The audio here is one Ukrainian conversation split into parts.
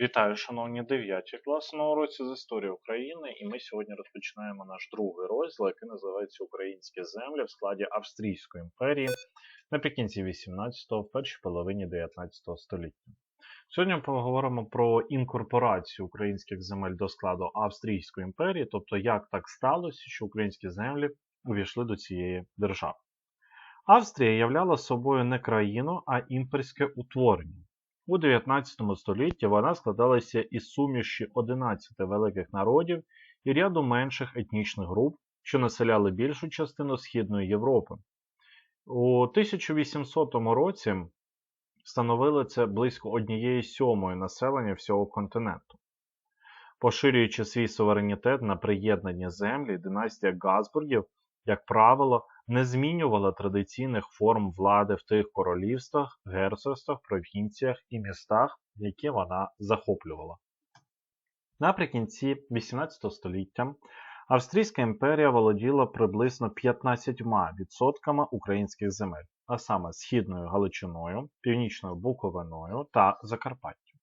Вітаю, шановні 9 класи на уроці з історії України, і ми сьогодні розпочинаємо наш другий розділ, який називається Українські землі в складі Австрійської імперії наприкінці 18-го, в першій половині 19 століття. Сьогодні ми поговоримо про інкорпорацію українських земель до складу Австрійської імперії, тобто як так сталося, що українські землі увійшли до цієї держави. Австрія являла собою не країну, а імперське утворення. У 19 столітті вона складалася із суміші 11 великих народів і ряду менших етнічних груп, що населяли більшу частину Східної Європи. У 1800 році становили це близько однієї сьомої населення всього континенту. Поширюючи свій суверенітет на приєднані землі, династія Газбургів, як правило, не змінювала традиційних форм влади в тих королівствах, герцогствах, провінціях і містах, які вона захоплювала. Наприкінці 18 століття Австрійська імперія володіла приблизно 15% українських земель, а саме Східною Галичиною, Північною Буковиною та Закарпаттям.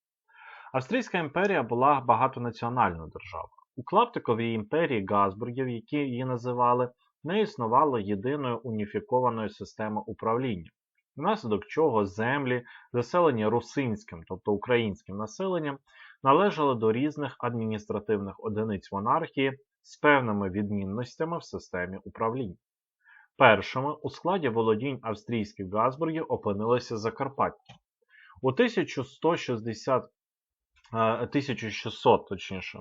Австрійська імперія була багатонаціональною державою. У клаптиковій імперії Газбургів, які її називали, не існувало єдиної уніфікованої системи управління, внаслідок чого землі, заселені русинським, тобто українським населенням, належали до різних адміністративних одиниць монархії з певними відмінностями в системі управління. Першими у складі володінь австрійських Газбургів опинилося Закарпаття. У 1160, 1600, точніше,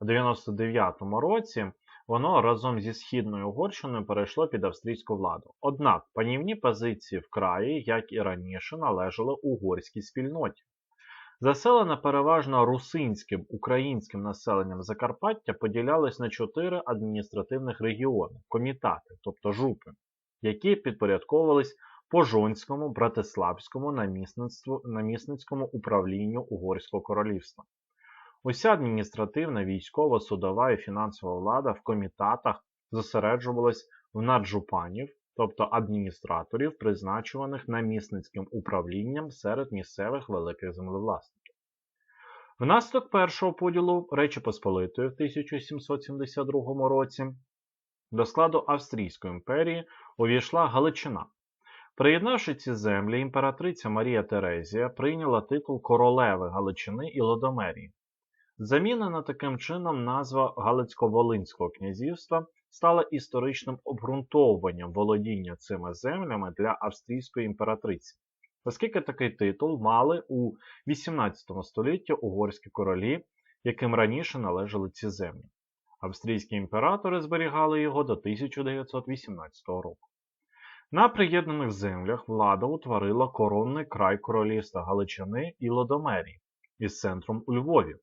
99 році воно разом зі Східною Угорщиною перейшло під австрійську владу. Однак панівні позиції в краї, як і раніше, належали угорській спільноті. Заселене переважно русинським українським населенням Закарпаття поділялось на чотири адміністративних регіони комітати, тобто жупи, які підпорядковувались Пожонському, Братиславському намісницькому управлінню Угорського королівства. Уся адміністративна, військова, судова і фінансова влада в комітатах зосереджувалась в наджупанів, тобто адміністраторів, призначуваних намісницьким управлінням серед місцевих великих землевласників. Внаслідок першого поділу Речі Посполитої в 1772 році до складу Австрійської імперії увійшла Галичина. Приєднавши ці землі, імператриця Марія Терезія прийняла титул королеви Галичини і Лодомерії. Замінена таким чином назва Галицько-Волинського князівства стала історичним обґрунтовуванням володіння цими землями для австрійської імператриці, оскільки такий титул мали у 18 столітті угорські королі, яким раніше належали ці землі. Австрійські імператори зберігали його до 1918 року. На приєднаних землях влада утворила коронний край королівства Галичини і Лодомерії із центром у Львові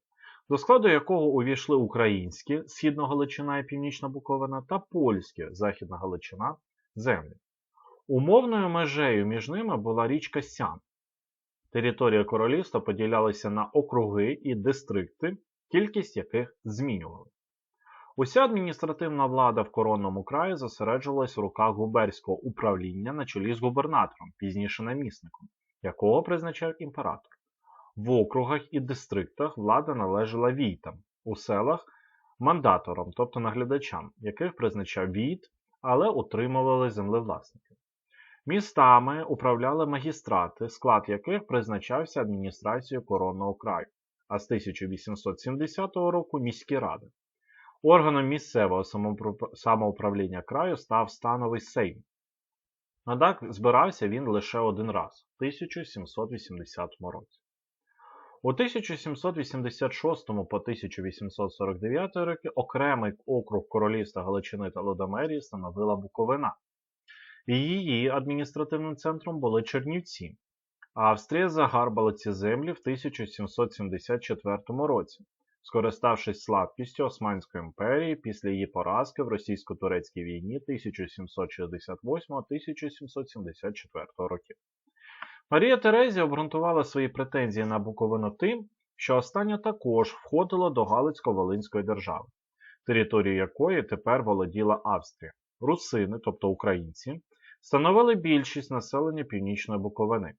до складу якого увійшли українські Східна Галичина і Північна Буковина та польські Західна Галичина землі. Умовною межею між ними була річка Сян. Територія королівства поділялася на округи і дистрикти, кількість яких змінювали. Уся адміністративна влада в коронному краї зосереджувалась в руках губерського управління на чолі з губернатором, пізніше намісником, якого призначав імператор. В округах і дистриктах влада належала війтам, у селах мандаторам, тобто наглядачам, яких призначав війт, але утримували землевласники. Містами управляли магістрати, склад яких призначався адміністрацією коронного краю, а з 1870 року міські ради. Органом місцевого самоуправління краю став становий сейм. Однак збирався він лише один раз в 1780 році. У 1786 по 1849 роки окремий округ Королівства Галичини та Лодомерії становила Буковина. Її адміністративним центром були Чернівці. Австрія загарбала ці землі в 1774 році, скориставшись слабкістю Османської імперії після її поразки в російсько-турецькій війні 1768-1774 років. Марія Терезія обґрунтувала свої претензії на Буковину тим, що остання також входила до Галицько-Волинської держави, територією якої тепер володіла Австрія. Русини, тобто українці, становили більшість населення Північної Буковини.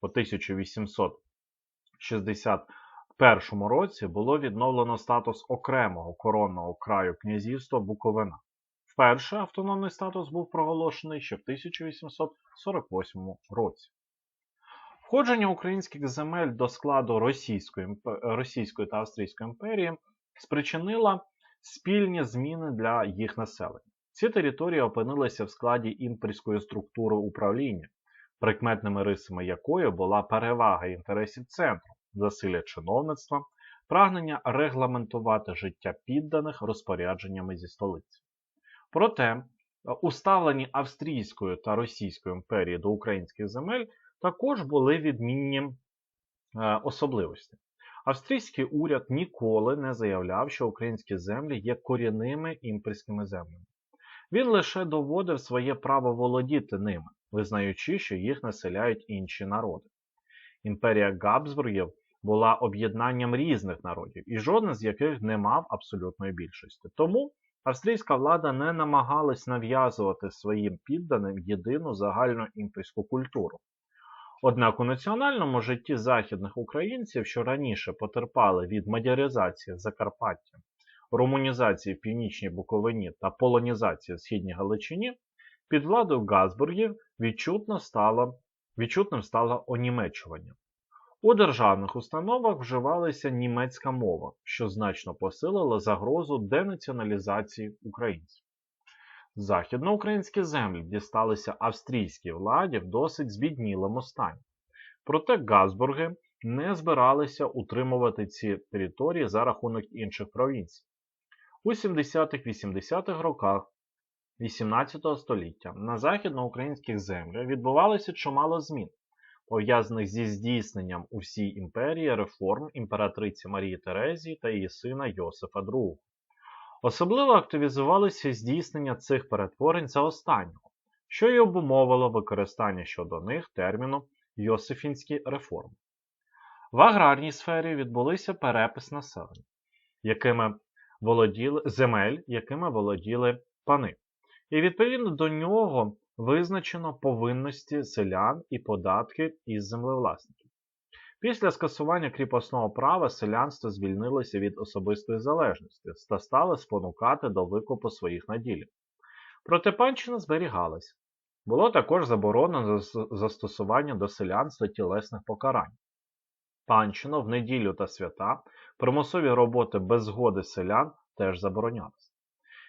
По 1861 році було відновлено статус окремого коронного краю князівства Буковина. Вперше автономний статус був проголошений ще в 1848 році. Входження українських земель до складу Російської, Російської та Австрійської імперії спричинила спільні зміни для їх населення. Ці території опинилися в складі імперської структури управління, прикметними рисами якої була перевага інтересів центру, засилля чиновництва, прагнення регламентувати життя підданих розпорядженнями зі столиці. Проте, е, уставлені Австрійською та Російською імперії до українських земель також були відмінні е, особливості. Австрійський уряд ніколи не заявляв, що українські землі є корінними імперськими землями. Він лише доводив своє право володіти ними, визнаючи, що їх населяють інші народи. Імперія Габсбургів була об'єднанням різних народів, і жоден з яких не мав абсолютної більшості. Тому австрійська влада не намагалась нав'язувати своїм підданим єдину загальну імперську культуру. Однак у національному житті західних українців, що раніше потерпали від мадяризації Закарпаття, румунізації в північній Буковині та полонізації в східній Галичині, під владою Газбургів відчутно стало, відчутним стало онімечування. У державних установах вживалася німецька мова, що значно посилило загрозу денаціоналізації українців. Західноукраїнські землі дісталися австрійській владі в досить збіднілому стані. Проте Газбурги не збиралися утримувати ці території за рахунок інших провінцій. У 70-80-х роках 18 століття на західноукраїнських землях відбувалося чимало змін, пов'язаних зі здійсненням у всій імперії реформ імператриці Марії Терезії та її сина Йосифа II. Особливо активізувалося здійснення цих перетворень за останнього, що й обумовило використання щодо них терміну Йосифінські реформи. В аграрній сфері відбулися перепис населення, якими володіли, земель, якими володіли пани. І відповідно до нього визначено повинності селян і податки із землевласників. Після скасування кріпосного права селянство звільнилося від особистої залежності та стало спонукати до викупу своїх наділів. Проте панщина зберігалась. Було також заборонено застосування до селянства тілесних покарань. Панщина в неділю та свята, примусові роботи без згоди селян теж заборонялись.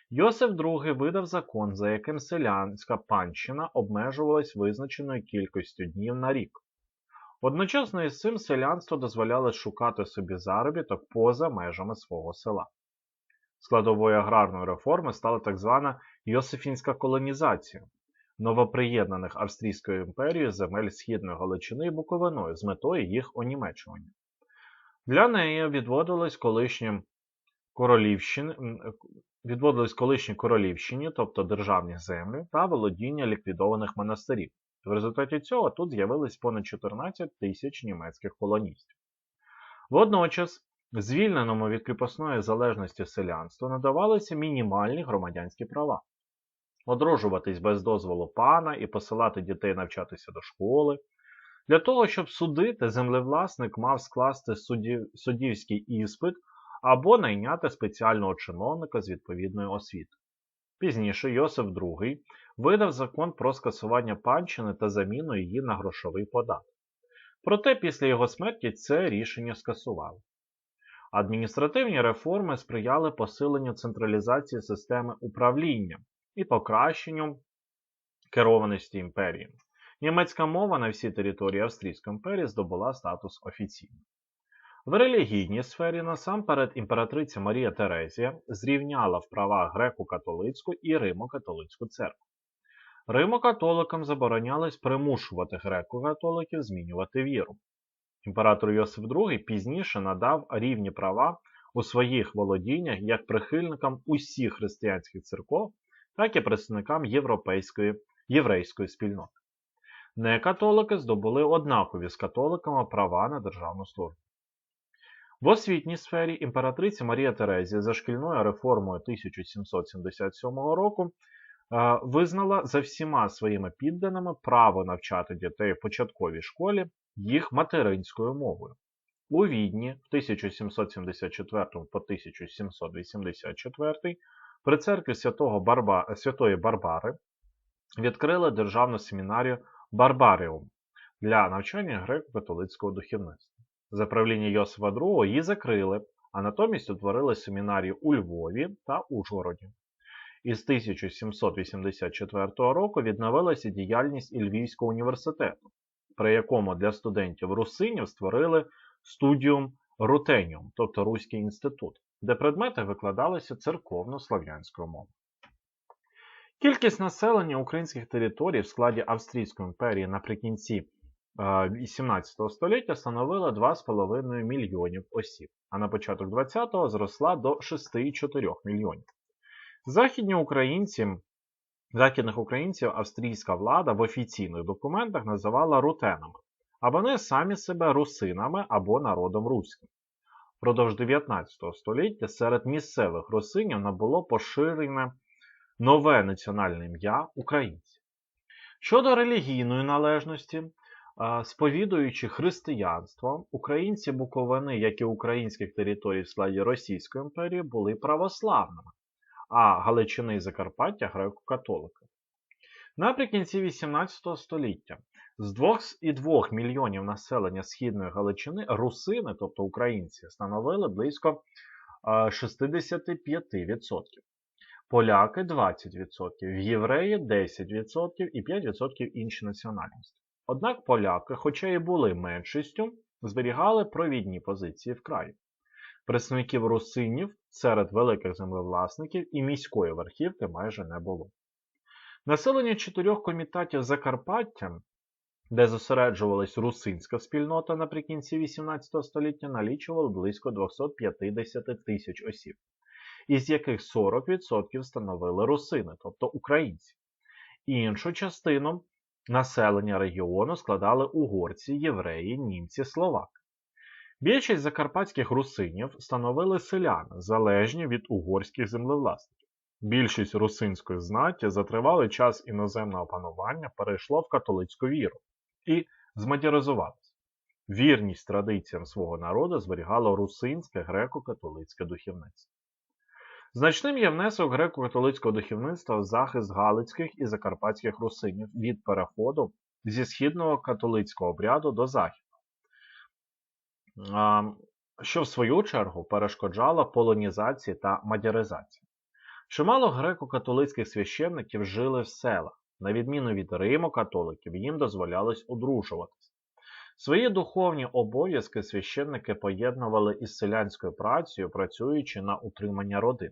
Йосиф II видав закон, за яким селянська панщина обмежувалась визначеною кількістю днів на рік. Одночасно із цим селянство дозволяло шукати собі заробіток поза межами свого села. Складовою аграрної реформи стала так звана Йосифінська колонізація новоприєднаних Австрійською імперією земель Східної Галичини і Буковиною з метою їх онімечування. Для неї відводились колишні королівщини, відводились колишні королівщині, тобто державні землі, та володіння ліквідованих монастирів. В результаті цього тут з'явилось понад 14 тисяч німецьких колоністів. Водночас, звільненому від кріпосної залежності селянству надавалися мінімальні громадянські права. Одружуватись без дозволу пана і посилати дітей навчатися до школи. Для того, щоб судити, землевласник мав скласти суддів, суддівський іспит або найняти спеціального чиновника з відповідною освітою. Пізніше Йосиф II видав закон про скасування панщини та заміну її на грошовий податок. Проте після його смерті це рішення скасували. Адміністративні реформи сприяли посиленню централізації системи управління і покращенню керованості імперії. Німецька мова на всій території Австрійської імперії здобула статус офіційний. В релігійній сфері насамперед імператриця Марія Терезія зрівняла в правах греко-католицьку і Римо-католицьку церкву. Римо-католикам заборонялось примушувати греко-католиків змінювати віру. Імператор Йосиф II пізніше надав рівні права у своїх володіннях як прихильникам усіх християнських церков, так і представникам європейської єврейської спільноти. Некатолики здобули однакові з католиками права на державну службу. В освітній сфері імператриця Марія Терезія за шкільною реформою 1777 року визнала за всіма своїми підданими право навчати дітей в початковій школі їх материнською мовою. У Відні в 1774 по 1784 при церкві святого Барба... Святої Барбари відкрили державну семінарію Барбаріум для навчання греко-католицького духовництва. За правління Йосифа II її закрили, а натомість утворили семінарію у Львові та Ужгороді. Із 1784 року відновилася діяльність і Львівського університету, при якому для студентів русинів створили студіум рутеніум, тобто Руський інститут, де предмети викладалися церковно-слав'янською мовою. Кількість населення українських територій в складі Австрійської імперії наприкінці 18 століття становила 2,5 мільйонів осіб, а на початок 20-го зросла до 6,4 мільйонів. Західні українці, західних українців австрійська влада в офіційних документах називала рутенами, а вони самі себе русинами або народом руським. Продовж 19 століття серед місцевих русинів набуло поширене нове національне ім'я українці. Щодо релігійної належності, сповідуючи християнство, українці Буковини, як і українських територій в складі Російської імперії, були православними, а Галичини і Закарпаття греко-католики. Наприкінці 18 століття з 2,2 мільйонів населення Східної Галичини русини, тобто українці, становили близько 65%. Поляки 20%, євреї 10% і 5% інші національності. Однак поляки, хоча і були меншістю, зберігали провідні позиції в краї. Представників русинів серед великих землевласників і міської верхівки майже не було. Населення чотирьох комітатів Закарпаття, де зосереджувалась русинська спільнота наприкінці 18 століття, налічувало близько 250 тисяч осіб, із яких 40% становили русини, тобто українці. Іншу частину населення регіону складали угорці, євреї, німці, словаки. Більшість закарпатських русинів становили селяни, залежні від угорських землевласників. Більшість русинської знаті за тривалий час іноземного панування перейшло в католицьку віру і змадяризувалося. Вірність традиціям свого народу зберігало русинське греко-католицьке духовництво. Значним є внесок греко-католицького духовництва в захист галицьких і закарпатських русинів від переходу зі східного католицького обряду до західного, що в свою чергу перешкоджало полонізації та мадяризації. Чимало греко-католицьких священників жили в селах, на відміну від Римо-католиків, їм дозволялось одружуватися. Свої духовні обов'язки священники поєднували із селянською працею, працюючи на утримання родин.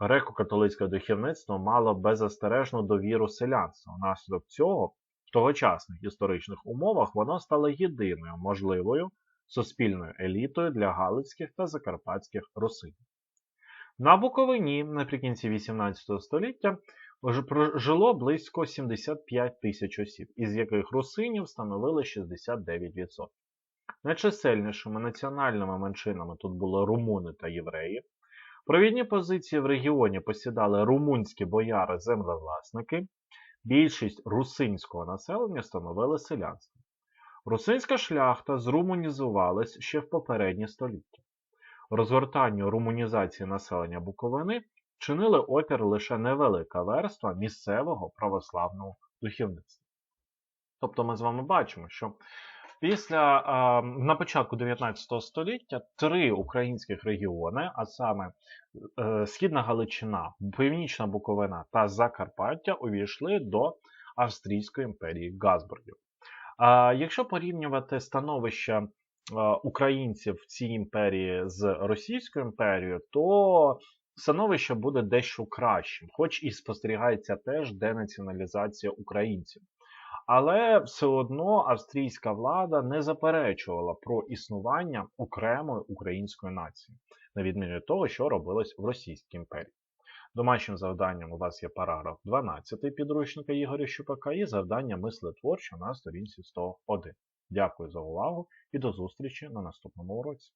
Греко-католицьке духовництво мало беззастережну довіру селянства. Внаслідок цього, в тогочасних історичних умовах, воно стало єдиною можливою суспільною елітою для галицьких та закарпатських русинів. На Буковині наприкінці 18 століття жило близько 75 тисяч осіб, із яких русинів становили 69%. Найчисельнішими національними меншинами тут були румуни та євреї. Провідні позиції в регіоні посідали румунські бояри-землевласники, більшість русинського населення становили селянство. Русинська шляхта зрумунізувалась ще в попередні століття. Розгортанню румунізації населення Буковини чинили опір лише невелика верства місцевого православного духовництва. Тобто ми з вами бачимо, що після на початку 19 століття три українських регіони, а саме е, Східна Галичина, Північна Буковина та Закарпаття, увійшли до Австрійської імперії Газбургів. Якщо порівнювати становище українців в цій імперії з Російською імперією, то становище буде дещо кращим, хоч і спостерігається теж денаціоналізація українців. Але все одно австрійська влада не заперечувала про існування окремої української нації, на відміну від того, що робилось в Російській імперії. Домашнім завданням у вас є параграф 12 підручника Ігоря Щупака і завдання мислетворче на сторінці 101. Дякую за увагу і до зустрічі на наступному уроці.